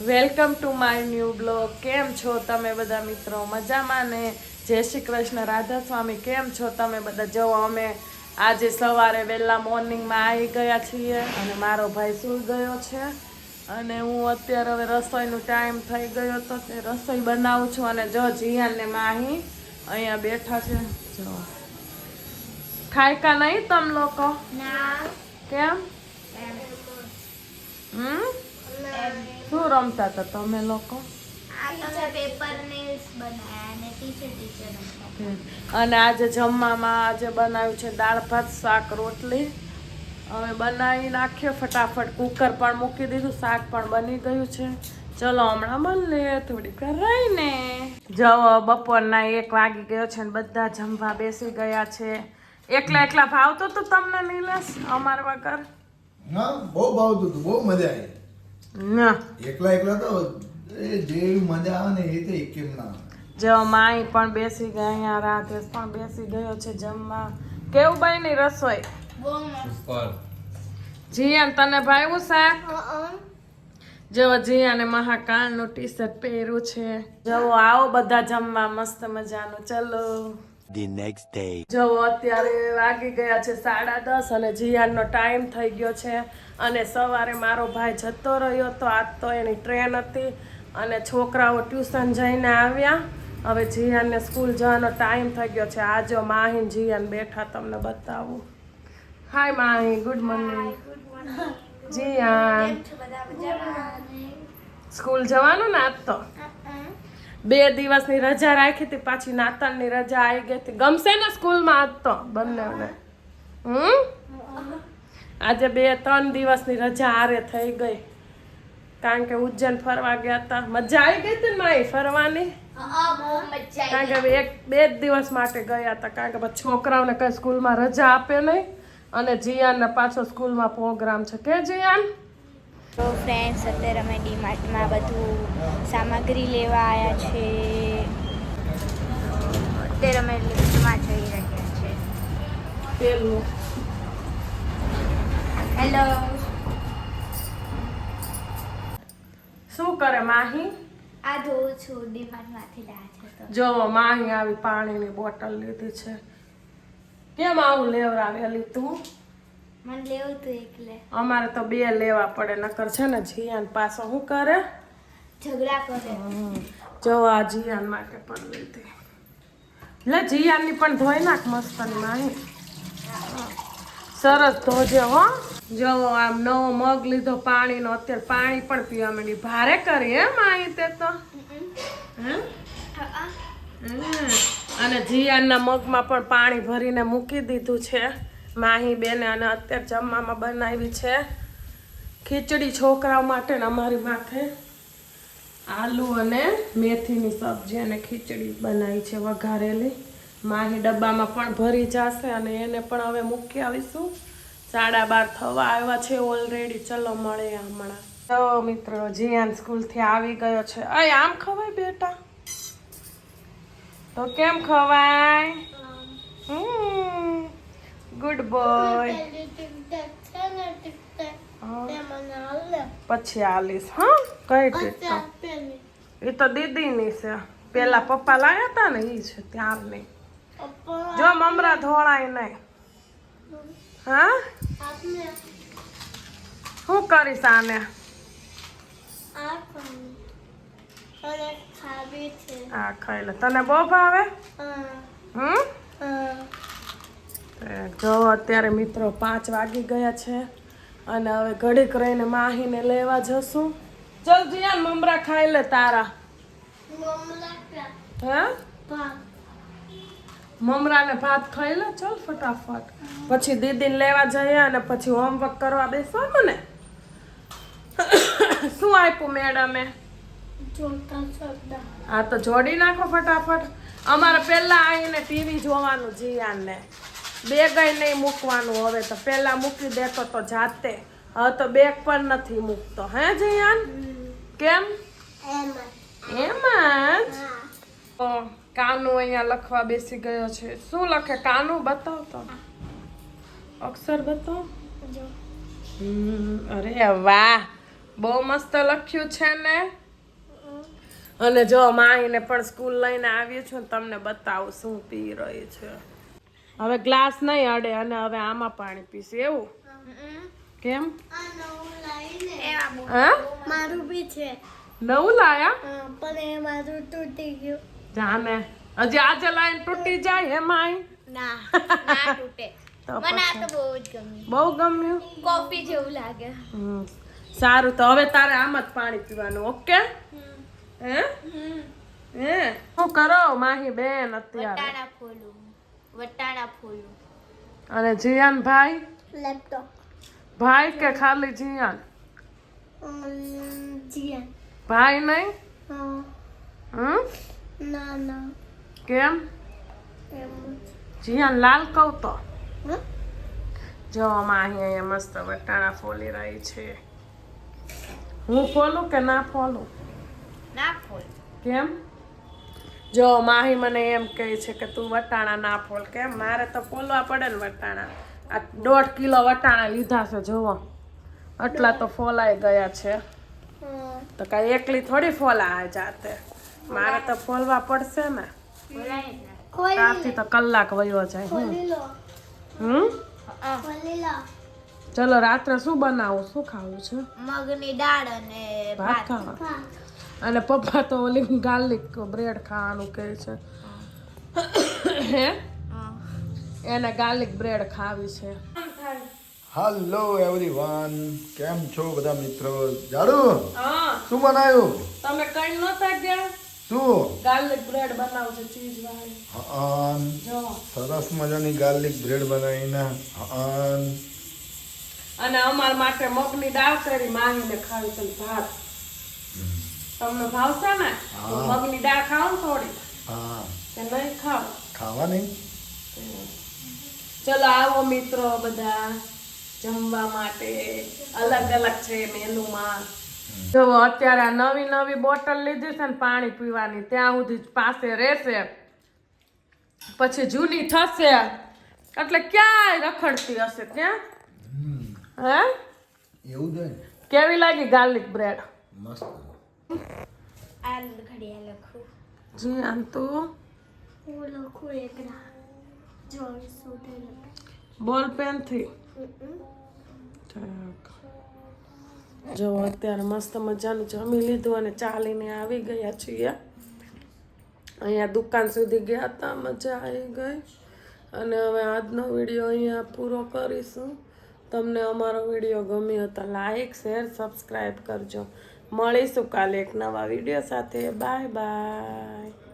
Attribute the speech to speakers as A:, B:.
A: Welcome to my new blog. કેમ છો તમે બધા મિત્રો? મજામાં ને? જય શ્રી કૃષ્ણ રાધા સ્વામી કેમ છો તમે બધા? જો અમે આજે સવારે વહેલા મોર્નિંગમાં આવી ગયા છીએ અને મારો ભાઈ સૂઈ ગયો છે અને હું અત્યારે હવે રસોઈનો ટાઈમ થઈ ગયો તો તે રસોઈ બનાવું છું અને જો જીયાને માહી અહીંયા બેઠા છે. જો. ખાય કા નહીં તમ લોકો? કેમ? હમ? શું રમતા હતા તમે લોકો? અને આજે જમવામાં આજે બનાવ્યું છે દાળ ભાત શાક રોટલી. હવે બનાવી નાખ્યો ફટાફટ. કુકર પણ મૂકી દીધું શાક પણ બની ગયું છે. ચલો હમણાં મળીએ થોડીક રહીને જો બપોરના એક વાગી ગયો છે ને બધા જમવા બેસી ગયા છે. એકલા એકલા ભાવતો તો તમને નીલેશ અમાર વગર?
B: હા બહુ ભાવતું હતું બહુ મજા આવી.
A: ના.
B: એકલા એકલા તો જે મજા આવે ને એ તો કેમ ના
A: જો માઈ પણ બેસી ગયા અહીંયા રાધેશ પણ બેસી ગયો છે જમવા. કેવું બની રસોઈ? જીયાન તને ભાવ્યું શાક? જો જીયાને મહાકાળનું ટી શર્ટ પહેર્યું છે. જવો આવો બધા જમવા મસ્ત મજાનું. ચલો.
C: The next day.
A: જો અત્યારે વાગી ગયા છે સાડા દસ અને જીયાનનો ટાઈમ થઈ ગયો છે અને સવારે મારો ભાઈ જતો રહ્યો તો આજ તો એની ટ્રેન હતી અને છોકરાઓ ટ્યુશન જઈને આવ્યા. હવે જીયાનને સ્કૂલ જવાનો ટાઈમ થઈ ગયો છે. આ જો માહીન જીયાન બેઠા તમને બતાવું. Hi Mahi good morning. Jiyan school જવાનું ને આજ તો? બે દિવસની રજા રાખી હતી પાછી નાતાલની રજા આવી ગઈ હતી. ગમશે ને સ્કૂલમાં આજ તો બંનેને? હમ? આજે બે ત્રણ દિવસની રજા હારે થઈ ગઈ. કારણ કે ઉજ્જૈન ફરવા ગયા હતા. મજા આવી ગઈ હતી ને માઈ ફરવાની? કારણ કે એક બે જ દિવસ માટે ગયા હતા. કારણ કે છોકરાઓને કઈ સ્કૂલમાં રજા આપે નહીં. અને જીયાનને પાછો સ્કૂલમાં પ્રોગ્રામ છે. કે જીયાન?
D: તો ફ્રેન્ડ્સ અત્યારે અમે ડીમાર્ટમાં બધું સામગ્રી લેવા આવ્યા છે. અત્યારે અમે લિફ્ટમાં જઈ રહ્યા છે. હેલો
A: શું કરે માહી?
D: આ જોઉં છું ડીમાર્ટમાંથી લાવ્યા છે
A: જો માહી આવી પાણીની બોટલ લીધી છે. કેમ આવું લેવડાવેલી તું?
D: મને લેવું તું એકલે.
A: અમારે તો બે લેવા પડે નકર છે ને જીયાન પાછો શું કરે?
D: ઝઘડા કરે.
A: જો આ જીયાન માટે પણ લીધી. લે જીયાનની પણ ધોઈ નાખ મસ્તની માહી. સરસ ધોજે હો. જો આમ નવો મગ લીધો પાણીનો અત્યારે પાણી પણ પીવા માંડી ભારે કરી એમ માહી તે તો. અને જીયાનના મગમાં પણ પાણી ભરીને મૂકી દીધું છે. માહી બેને અને અત્યારે જમવામાં બનાવી છે ખીચડી છોકરાઓ માટે ને અમારી માથે. આલુ અને મેથીની સબ્જી અને ખીચડી બનાવી છે વઘારેલી. માહી ડબ્બામાં પણ ભરી જશે અને એને પણ હવે મૂકી આવીશું. સાડા બાર થવા આવ્યા છે ઓલરેડી. ચલો મળે હમણાં. તો મિત્રો, જીયાન સ્કૂલથી આવી ગયો છે. અય, આમ ખવાય બેટા? તો કેમ ખવાય? ગુડ બોય પછી આલીશ હા? કઈ ટીકટોક એ તો દીદીની છે. પેલા પપ્પા લાયા હતા ને એ છે ત્યારની જો મમરા ધોળાય નહીં હા? શું કરીશ આને? આ ખાઈ લે. તને બહુ ભાવે? હમ? જો અત્યારે મિત્રો પાંચ વાગી ગયા છે અને હવે ઘડીક રહીને માહીને લેવા જશું. ચલ જીયા મમરા ખાઈ લે તારા. મમરા ને ભાત ખાઈ લે, ચલ ફટાફટ. પછી દીદીને લેવા જઈએ અને પછી હોમવર્ક કરવા બેસો ને શું આપ્યું મેડમે? હા તો જોડી નાખો ફટાફટ. અમારે પહેલા આવીને ટીવી જોવાનું જીયાનને. બેગ નહીં મૂકવાનું હવે તો. પહેલા મૂકી દેતો તો જાતે. હવે તો બેગ પણ નથી મૂકતો. હે જયાન કેમ? એમ જ? કાનુ અહીંયા લખવા બેસી ગયો છે. શું લખે? કાનુ બતાવ તો. અક્ષર બતાવ. અરે વાહ! બહુ મસ્ત લખ્યું છે ને. અને જો માહીને પણ સ્કૂલ લઈને આવી છું તમને બતાવું શું પી રહી છે. હવે ગ્લાસ નહીં અડે અને હવે આમાં પાણી પીશે એવું? કેમ?
D: મારું બી છે.
A: નવું લાયા?
D: પણ એ મારું તૂટી ગયું.
A: જાને હજી આજે લાઈન તૂટી જાય હે માઈ?
D: ના ના તૂટે. મને આ તો બહુ જ ગમ્યું.
A: બહુ ગમ્યું?
D: કોફી જેવું લાગે.
A: સારું તો હવે તારે આમ જ પાણી પીવાનું ઓકે? હે? હે? શું કરો માહી બેન અત્યારે?
D: વટાણા ફોલ્યું
A: અને જીયાન ભાઈ?
D: લેપટોપ.
A: ભાઈ કે ખાલી જીયાન?
D: જીયાન.
A: ભાઈ નહીં? હમ?
D: ના ના.
A: કેમ? જીયાન લાલ કહું તો. જો માહી અહીંયા મસ્ત વટાણા ફોલી રહી છે. હું ફોલું કે ના ફોલું?
D: ના ફોલ.
A: કેમ? જો માહી મને એમ કહે છે કે તું વટાણા ના ફોલ કેમ મારે તો ફોલવા પડે ને વટાણા. આ દોઢ કિલો વટાણા લીધા છે જોવો આટલા તો ફોલાઈ ગયા છે. તો કાંઈ એકલી થોડી ફોલા જાતે. મારે તો ફોલવા પડશે ને. ત્યારથી તો કલાક વયો જાય હમ. હમ? ચલો રાત્રે શું બનાવું? શું ખાવું છે?
D: મગની દાળ અને
A: ભાત ખાવા. અને પપ્પા તો ઓલી ગાર્લિક બ્રેડ ખાવાનું કહે છે. હે? એને ગાર્લિક બ્રેડ ખાવી છે.
B: હાલો એવરીવન કેમ છો બધા મિત્રો? જાડુ
A: હા.
B: શું બનાવ્યું
A: તમે કઈ નતા ગયા?
B: શું?
A: ગાર્લિક બ્રેડ બનાવજો ચીઝ વાળી
B: સરસ મજાની ગાર્લિક બ્રેડ બનાવીને હન
A: અને અમાર માટે મગની દાળ કરી માંગીને ખાવી છે ભાત. તમને ભાવશે ને મગની દાળ ખાવ ને થોડી.
B: હા.
A: કે નહીં ખાવ?
B: ખાવાની?
A: ચલો આવો મિત્રો બધા જમવા માટે. અલગ અલગ છે મેનુમાં. જો અત્યારે આ નવી નવી બોટલ લીધી છે ને પાણી પીવાની ત્યાં સુધી જ પાસે રહેશે. પછી જૂની થશે. એટલે ક્યાંય રખડતી હશે ક્યાં હે?
B: એવું જ
A: કેવી લાગી ગાર્લિક બ્રેડ?
B: મસ્ત.
D: આ ઘડિયા લખું.
A: જી આમ તો.
D: હું લખું એક ચોવીસ
A: બોલ પેનથી જો અત્યારે મસ્ત મજાનું જમી લીધું અને ચાલીને આવી ગયા છીએ. અહીંયા દુકાન સુધી ગયા હતા મજા આવી ગઈ. અને હવે આજનો વીડિયો અહીંયા પૂરો કરીશું. તમને અમારો વીડિયો ગમ્યો તો લાઈક શેર સબસ્ક્રાઈબ કરજો. મળીશું કાલે એક નવા વીડિયો સાથે. Bye bye.